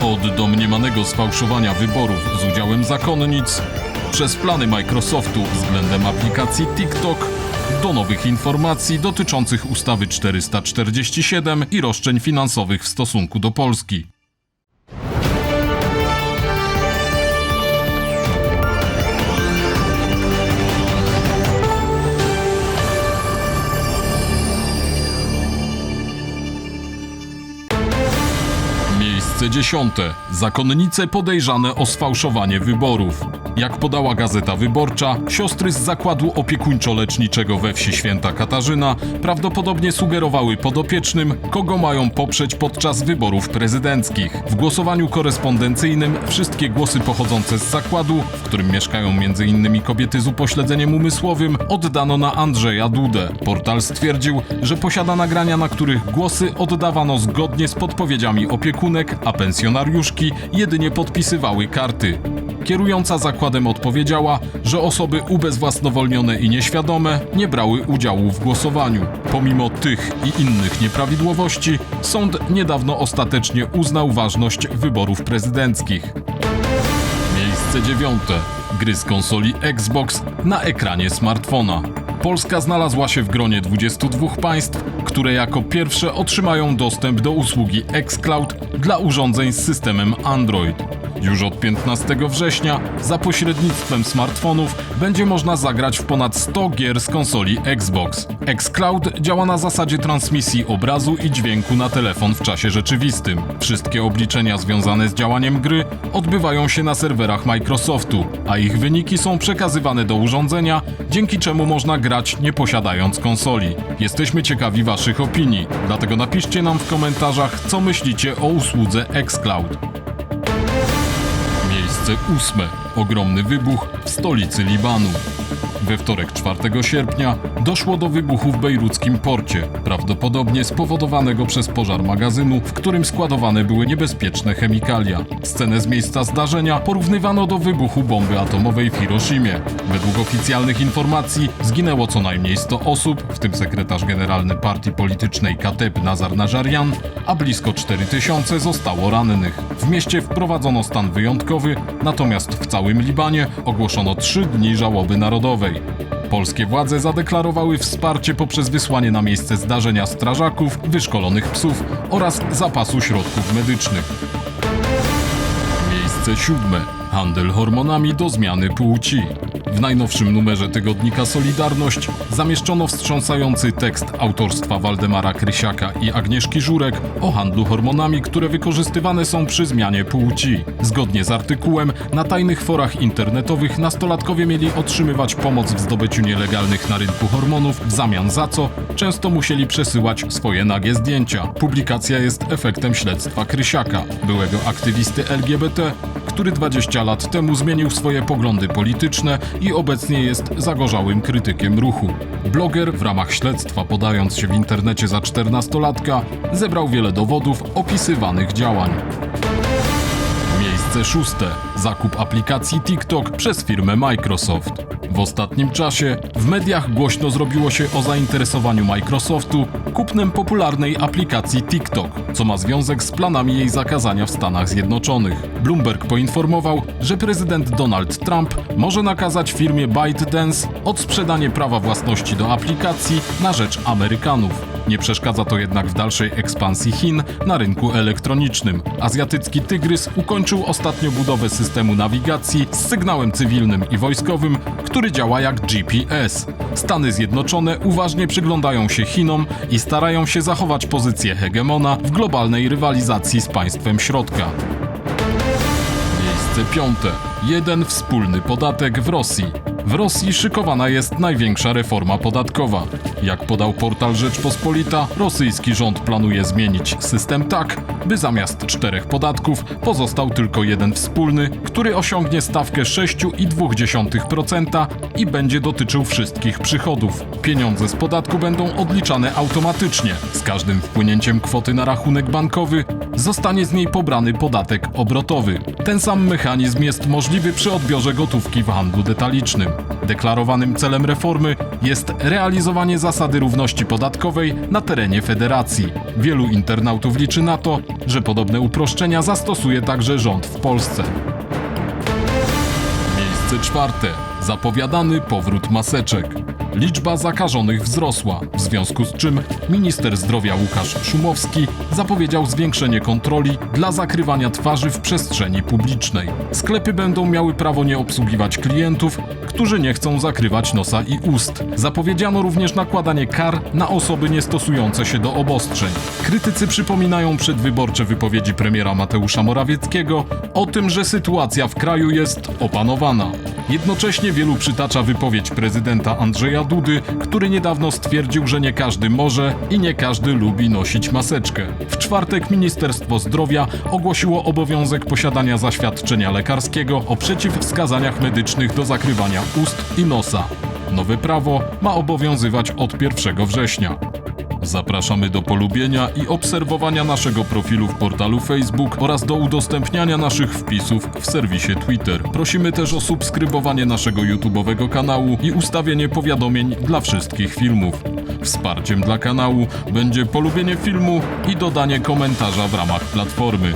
Od domniemanego sfałszowania wyborów z udziałem zakonnic, przez plany Microsoftu względem aplikacji TikTok, do nowych informacji dotyczących ustawy 447 i roszczeń finansowych w stosunku do Polski. Miejsce dziesiąte. Zakonnice podejrzane o sfałszowanie wyborów. Jak podała Gazeta Wyborcza, siostry z zakładu opiekuńczo-leczniczego we wsi Święta Katarzyna prawdopodobnie sugerowały podopiecznym, kogo mają poprzeć podczas wyborów prezydenckich. W głosowaniu korespondencyjnym wszystkie głosy pochodzące z zakładu, w którym mieszkają m.in. kobiety z upośledzeniem umysłowym, oddano na Andrzeja Dudę. Portal stwierdził, że posiada nagrania, na których głosy oddawano zgodnie z podpowiedziami opiekunek, a pensjonariuszki jedynie podpisywały karty. Kierująca zakładem odpowiedziała, że osoby ubezwłasnowolnione i nieświadome nie brały udziału w głosowaniu. Pomimo tych i innych nieprawidłowości, sąd niedawno ostatecznie uznał ważność wyborów prezydenckich. Miejsce dziewiąte. Gry z konsoli Xbox na ekranie smartfona. Polska znalazła się w gronie 22 państw, które jako pierwsze otrzymają dostęp do usługi xCloud dla urządzeń z systemem Android. Już od 15 września za pośrednictwem smartfonów będzie można zagrać w ponad 100 gier z konsoli Xbox. xCloud działa na zasadzie transmisji obrazu i dźwięku na telefon w czasie rzeczywistym. Wszystkie obliczenia związane z działaniem gry odbywają się na serwerach Microsoftu, a ich wyniki są przekazywane do urządzenia, dzięki czemu można grać nie posiadając konsoli. Jesteśmy ciekawi Waszych opinii, dlatego napiszcie nam w komentarzach, co myślicie o usłudze xCloud. Miejsce ósme. Ogromny wybuch w stolicy Libanu. We wtorek 4 sierpnia doszło do wybuchu w bejruckim porcie, prawdopodobnie spowodowanego przez pożar magazynu, w którym składowane były niebezpieczne chemikalia. Scenę z miejsca zdarzenia porównywano do wybuchu bomby atomowej w Hiroshimie. Według oficjalnych informacji zginęło co najmniej 100 osób, w tym sekretarz generalny partii politycznej Kateb Nazar Najarian, a blisko 4000 zostało rannych. W mieście wprowadzono stan wyjątkowy, natomiast w całym Libanie ogłoszono 3 dni żałoby narodowej. Polskie władze zadeklarowały wsparcie poprzez wysłanie na miejsce zdarzenia strażaków, wyszkolonych psów oraz zapasu środków medycznych. Miejsce siódme. Handel hormonami do zmiany płci. W najnowszym numerze tygodnika Solidarność zamieszczono wstrząsający tekst autorstwa Waldemara Krysiaka i Agnieszki Żurek o handlu hormonami, które wykorzystywane są przy zmianie płci. Zgodnie z artykułem, na tajnych forach internetowych nastolatkowie mieli otrzymywać pomoc w zdobyciu nielegalnych na rynku hormonów, w zamian za co często musieli przesyłać swoje nagie zdjęcia. Publikacja jest efektem śledztwa Krysiaka, byłego aktywisty LGBT, który 20 lat temu zmienił swoje poglądy polityczne i obecnie jest zagorzałym krytykiem ruchu. Bloger w ramach śledztwa, podając się w internecie za 14-latka, zebrał wiele dowodów opisywanych działań. Miejsce szóste. Zakup aplikacji TikTok przez firmę Microsoft. W ostatnim czasie w mediach głośno zrobiło się o zainteresowaniu Microsoftu kupnem popularnej aplikacji TikTok, co ma związek z planami jej zakazania w Stanach Zjednoczonych. Bloomberg poinformował, że prezydent Donald Trump może nakazać firmie ByteDance odsprzedanie prawa własności do aplikacji na rzecz Amerykanów. Nie przeszkadza to jednak w dalszej ekspansji Chin na rynku elektronicznym. Azjatycki Tygrys ukończył ostatnio budowę systemu nawigacji z sygnałem cywilnym i wojskowym, który działa jak GPS. Stany Zjednoczone uważnie przyglądają się Chinom i starają się zachować pozycję hegemona w globalnej rywalizacji z państwem środka. Miejsce piąte. Jeden wspólny podatek w Rosji. W Rosji szykowana jest największa reforma podatkowa. Jak podał portal Rzeczpospolita, rosyjski rząd planuje zmienić system tak, by zamiast czterech podatków pozostał tylko jeden wspólny, który osiągnie stawkę 6,2% i będzie dotyczył wszystkich przychodów. Pieniądze z podatku będą odliczane automatycznie. Z każdym wpłynięciem kwoty na rachunek bankowy zostanie z niej pobrany podatek obrotowy. Ten sam mechanizm jest możliwy przy odbiorze gotówki w handlu detalicznym. Deklarowanym celem reformy jest realizowanie zasady równości podatkowej na terenie federacji. Wielu internautów liczy na to, że podobne uproszczenia zastosuje także rząd w Polsce. Miejsce czwarte. Zapowiadany powrót maseczek. Liczba zakażonych wzrosła, w związku z czym minister zdrowia Łukasz Szumowski zapowiedział zwiększenie kontroli dla zakrywania twarzy w przestrzeni publicznej. Sklepy będą miały prawo nie obsługiwać klientów, którzy nie chcą zakrywać nosa i ust. Zapowiedziano również nakładanie kar na osoby niestosujące się do obostrzeń. Krytycy przypominają przedwyborcze wypowiedzi premiera Mateusza Morawieckiego o tym, że sytuacja w kraju jest opanowana. Jednocześnie wielu przytacza wypowiedź prezydenta Andrzeja Dudy, który niedawno stwierdził, że nie każdy może i nie każdy lubi nosić maseczkę. W czwartek Ministerstwo Zdrowia ogłosiło obowiązek posiadania zaświadczenia lekarskiego o przeciwwskazaniach medycznych do zakrywania ust i nosa. Nowe prawo ma obowiązywać od 1 września. Zapraszamy do polubienia i obserwowania naszego profilu w portalu Facebook oraz do udostępniania naszych wpisów w serwisie Twitter. Prosimy też o subskrybowanie naszego YouTube'owego kanału i ustawienie powiadomień dla wszystkich filmów. Wsparciem dla kanału będzie polubienie filmu i dodanie komentarza w ramach platformy.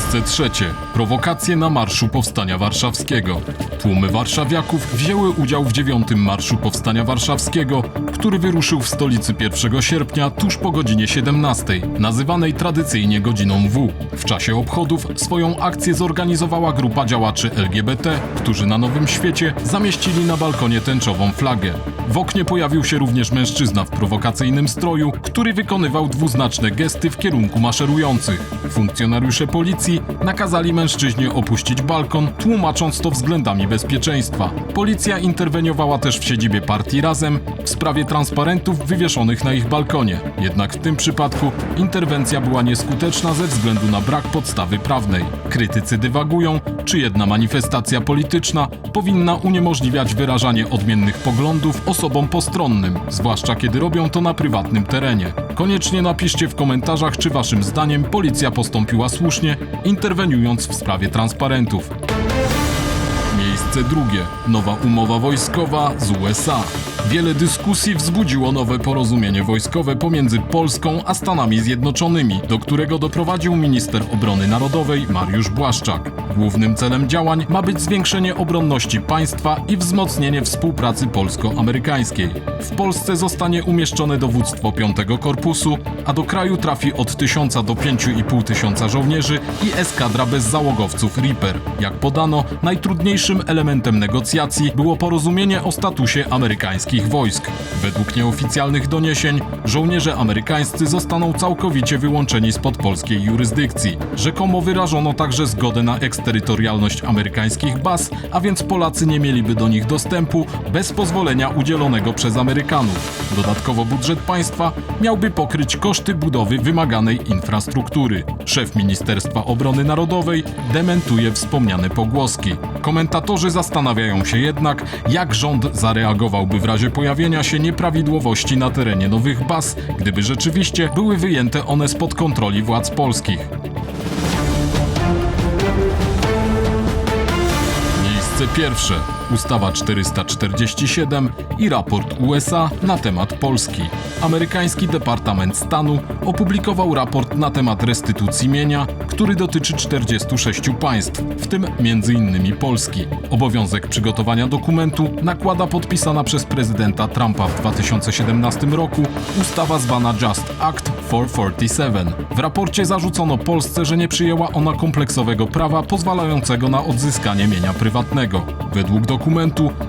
Miejsce trzecie. Prowokacje na Marszu Powstania Warszawskiego. Tłumy warszawiaków wzięły udział w dziewiątym Marszu Powstania Warszawskiego, który wyruszył w stolicy 1 sierpnia tuż po godzinie 17, nazywanej tradycyjnie godziną W. W czasie obchodów swoją akcję zorganizowała grupa działaczy LGBT, którzy na Nowym Świecie zamieścili na balkonie tęczową flagę. W oknie pojawił się również mężczyzna w prowokacyjnym stroju, który wykonywał dwuznaczne gesty w kierunku maszerujących. Funkcjonariusze policji nakazali mężczyźnie opuścić balkon, tłumacząc to względami bezpieczeństwa. Policja interweniowała też w siedzibie partii Razem w sprawie transparentów wywieszonych na ich balkonie. Jednak w tym przypadku interwencja była nieskuteczna ze względu na brak podstawy prawnej. Krytycy dywagują, czy jedna manifestacja polityczna powinna uniemożliwiać wyrażanie odmiennych poglądów osobom postronnym, zwłaszcza kiedy robią to na prywatnym terenie. Koniecznie napiszcie w komentarzach, czy waszym zdaniem policja postąpiła słusznie, interweniując w sprawie transparentów. Miejsce drugie. Nowa umowa wojskowa z USA. Wiele dyskusji wzbudziło nowe porozumienie wojskowe pomiędzy Polską a Stanami Zjednoczonymi, do którego doprowadził minister obrony narodowej Mariusz Błaszczak. Głównym celem działań ma być zwiększenie obronności państwa i wzmocnienie współpracy polsko-amerykańskiej. W Polsce zostanie umieszczone dowództwo 5 Korpusu, a do kraju trafi od 1000 do 5,5 tysiąca żołnierzy i eskadra bezzałogowców Reaper. Jak podano, najtrudniejszym elementem negocjacji było porozumienie o statusie amerykańskich wojsk. Według nieoficjalnych doniesień, żołnierze amerykańscy zostaną całkowicie wyłączeni spod polskiej jurysdykcji. Rzekomo wyrażono także zgodę na eksterytorialność amerykańskich baz, a więc Polacy nie mieliby do nich dostępu bez pozwolenia udzielonego przez Amerykanów. Dodatkowo budżet państwa miałby pokryć koszty budowy wymaganej infrastruktury. Szef Ministerstwa Obrony Narodowej dementuje wspomniane pogłoski. Komentatorzy zastanawiają się jednak, jak rząd zareagowałby w razie pojawienia się nieprawidłowości na terenie nowych baz, gdyby rzeczywiście były wyjęte one spod kontroli władz polskich. Miejsce pierwsze. Ustawa 447 i raport USA na temat Polski. Amerykański Departament Stanu opublikował raport na temat restytucji mienia, który dotyczy 46 państw, w tym m.in. Polski. Obowiązek przygotowania dokumentu nakłada podpisana przez prezydenta Trumpa w 2017 roku ustawa zwana Just Act 447. W raporcie zarzucono Polsce, że nie przyjęła ona kompleksowego prawa pozwalającego na odzyskanie mienia prywatnego. Według dokumentu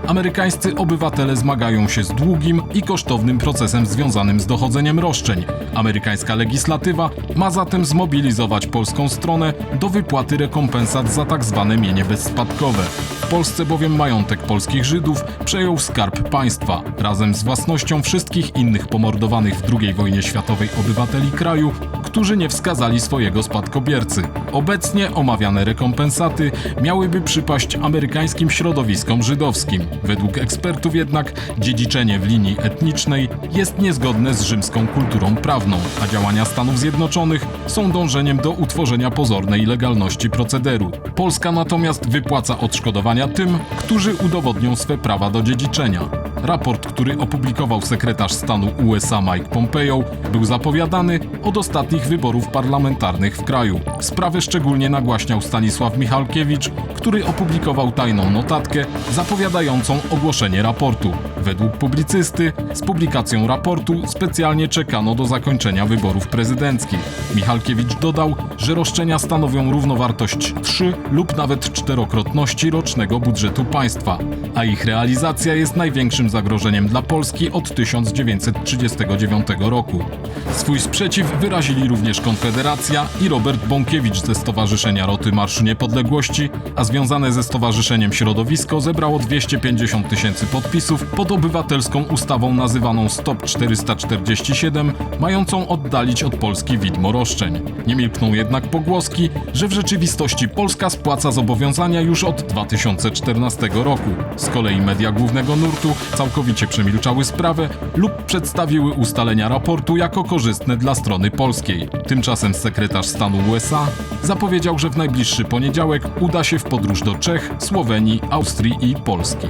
amerykańscy obywatele zmagają się z długim i kosztownym procesem związanym z dochodzeniem roszczeń. Amerykańska legislatywa ma zatem zmobilizować polską stronę do wypłaty rekompensat za tzw. mienie bezspadkowe. W Polsce bowiem majątek polskich Żydów przejął skarb państwa razem z własnością wszystkich innych pomordowanych w II wojnie światowej obywateli kraju, którzy nie wskazali swojego spadkobiercy. Obecnie omawiane rekompensaty miałyby przypaść amerykańskim środowiskom żydowskim. Według ekspertów jednak dziedziczenie w linii etnicznej jest niezgodne z rzymską kulturą prawną, a działania Stanów Zjednoczonych są dążeniem do utworzenia pozornej legalności procederu. Polska natomiast wypłaca odszkodowania tym, którzy udowodnią swe prawa do dziedziczenia. Raport, który opublikował sekretarz stanu USA Mike Pompeo, był zapowiadany od ostatnich wyborów parlamentarnych w kraju. Sprawę szczególnie nagłaśniał Stanisław Michalkiewicz, który opublikował tajną notatkę zapowiadającą ogłoszenie raportu. Według publicysty z publikacją raportu specjalnie czekano do zakończenia wyborów prezydenckich. Michalkiewicz dodał, że roszczenia stanowią równowartość 3 lub nawet czterokrotności rocznego budżetu państwa, a ich realizacja jest największym zagrożeniem dla Polski od 1939 roku. Swój sprzeciw wyrazili również Konfederacja i Robert Bąkiewicz ze Stowarzyszenia Roty Marszu Niepodległości, a związane ze Stowarzyszeniem Środowisko zebrało 250 tysięcy podpisów pod obywatelską ustawą nazywaną Stop 447, mającą oddalić od Polski widmo roszczeń. Nie milkną jednak pogłoski, że w rzeczywistości Polska spłaca zobowiązania już od 2014 roku. Z kolei media głównego nurtu całkowicie przemilczały sprawę lub przedstawiły ustalenia raportu jako korzystne dla strony polskiej. Tymczasem sekretarz stanu USA zapowiedział, że w najbliższy poniedziałek uda się w podróż do Czech, Słowenii, Austrii i Polski.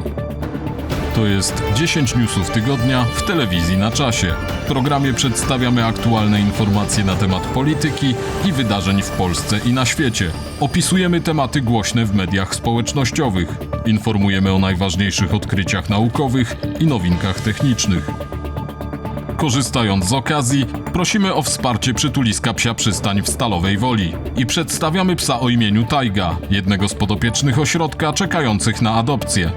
To jest 10 newsów tygodnia w telewizji na czasie. W programie przedstawiamy aktualne informacje na temat polityki i wydarzeń w Polsce i na świecie. Opisujemy tematy głośne w mediach społecznościowych. Informujemy o najważniejszych odkryciach naukowych i nowinkach technicznych. Korzystając z okazji, prosimy o wsparcie przytuliska Psia Przystań w Stalowej Woli i przedstawiamy psa o imieniu Tajga, jednego z podopiecznych ośrodka czekających na adopcję.